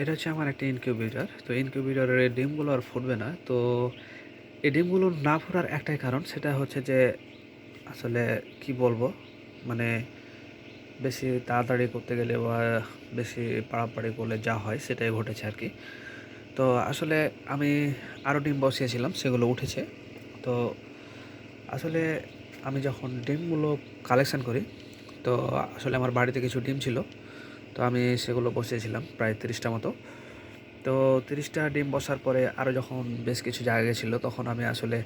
এটা হচ্ছে আমার একটা ইনকিউবেটর তো ইনকিউবেটরের ডিমগুলো আর ফুটবে না। তো এই ডিমগুলো না ফোটার একটাই কারণ, সেটা হচ্ছে যে আসলে কি বলব? মানে বেশি তাড়াতাড়ি করতে গেলে বা বেশি পাড়াপাড়ি করলে যা হয়, সেটাই ঘটেছে আর কি। তো আসলে আমি আরও ডিম বসিয়েছিলাম, সেগুলো উঠেছে। তো আসলে আমি যখন ডিমগুলো কালেকশন করি, তো আসলে আমার বাড়িতে কিছু ডিম ছিল। তো আমি সেগুলো বসিয়েছিলাম প্রায় তিরিশটা মতো। তো তিরিশটা ডিম বসার পরে আরও যখন বেশ কিছু জায়গা গেছিল, তখন আমি আসলে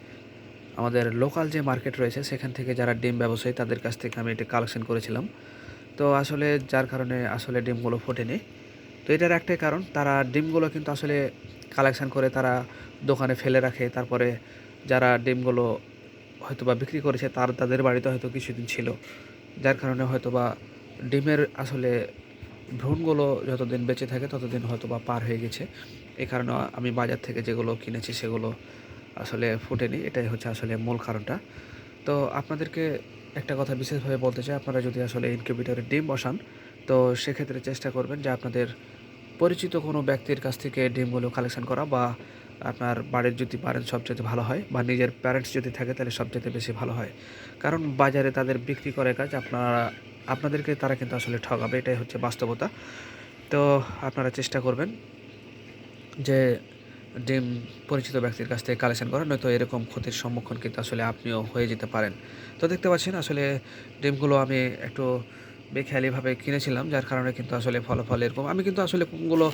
আমাদের লোকাল যে মার্কেট রয়েছে, সেখান থেকে যারা ডিম ব্যবসায়ী, তাদের কাছ থেকে আমি এটা কালেকশন করেছিলাম। তো আসলে যার কারণে আসলে ডিমগুলো ফোটেনি। তো এটার একটাই কারণ, তারা ডিমগুলো কিন্তু আসলে কালেকশন করে তারা দোকানে ফেলে রাখে। তারপরে যারা ডিমগুলো হয়তো বা বিক্রি করেছে, তার, তাদের বাড়িতে হয়তো কিছুদিন ছিল। যার কারণে হয়তো বা ডিমের আসলে ভ্রূণগুলো যতদিন বেঁচে থাকে, ততদিন হয়তো বা পার হয়ে গেছে। এই কারণে আমি বাজার থেকে যেগুলো কিনেছি, সেগুলো আসলে ফুটেনি। এটাই হচ্ছে আসলে মূল কারণটা। তো আপনাদেরকে একটা কথা বিশেষভাবে বলতে চাই, আপনারা যদি আসলে ইনকিউবেটরে ডিম বসান, তো সেক্ষেত্রে চেষ্টা করবেন যে আপনাদের পরিচিত কোনো ব্যক্তির কাছ থেকে ডিমগুলো কালেকশন করা বা আপনার বাড়ির যদি পারেন সবচেয়ে ভালো হয় বা নিজের প্যারেন্টস যদি থাকে তাহলে সবচেয়ে বেশি ভালো হয়। কারণ বাজারে তাদের বিক্রি করে কাজ আপনারা, আপনাদেরকে তারা কিন্তু আসলে ঠকাবে এটাই হচ্ছে বাস্তবতা। তো আপনারা চেষ্টা করবেন যে ডিম পরিচিত ব্যক্তির কাছ থেকে কালেকশন করেন নয়তো এরকম ক্ষতির সম্মুখীন কিন্তু আসলে আপনিও হয়ে যেতে পারেন। তো দেখতে পাচ্ছেন আসলে ডিমগুলো আমি একটু বেখেয়ালিভাবে কিনেছিলাম, যার কারণে কিন্তু আসলে ফলাফল এরকম। আমি কিন্তু আসলে কোনগুলো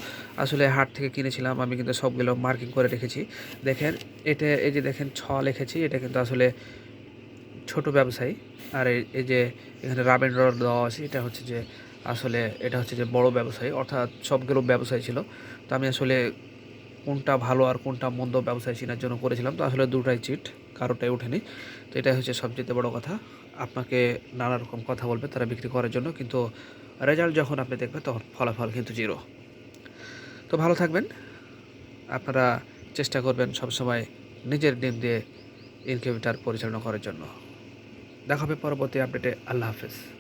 আসলে হাট থেকে কিনেছিলাম, আমি কিন্তু সবগুলো মার্কিং করে রেখেছি। দেখেন, এটা, এই যে দেখেন, ছ লিখেছি, এটা কিন্তু আসলে ছোট ব্যবসায়ী। আর এই যে এখানে রাবেন্দ্র আছে এটা হচ্ছে যে আসলে, এটা হচ্ছে যে বড় ব্যবসায়ী, অর্থাৎ সবগুলো ব্যবসায়ী ছিল। তো আমি আসলে কোনটা ভালো আর কোনটা মন্দ ব্যবসায় চেনার জন্য করেছিলাম। তো আসলে দুটাই চিট কারোটাই ওঠেনি। তো এটাই হচ্ছে সবচেয়ে বড় কথা। আপনাকে নানা রকম কথা বলবে তারা বিক্রি করার জন্য, কিন্তু রেজাল্ট যখন আপনি দেখবেন তখন ফলাফল কিন্তু জিরো। তো ভালো থাকবেন। আপনারা চেষ্টা করবেন সবসময় নিজের ডিম দিয়ে ইনকিউবেটার পরিচালনা করার জন্য। দেখা হবে পরবর্তী আপডেটে। আল্লাহ হাফেজ।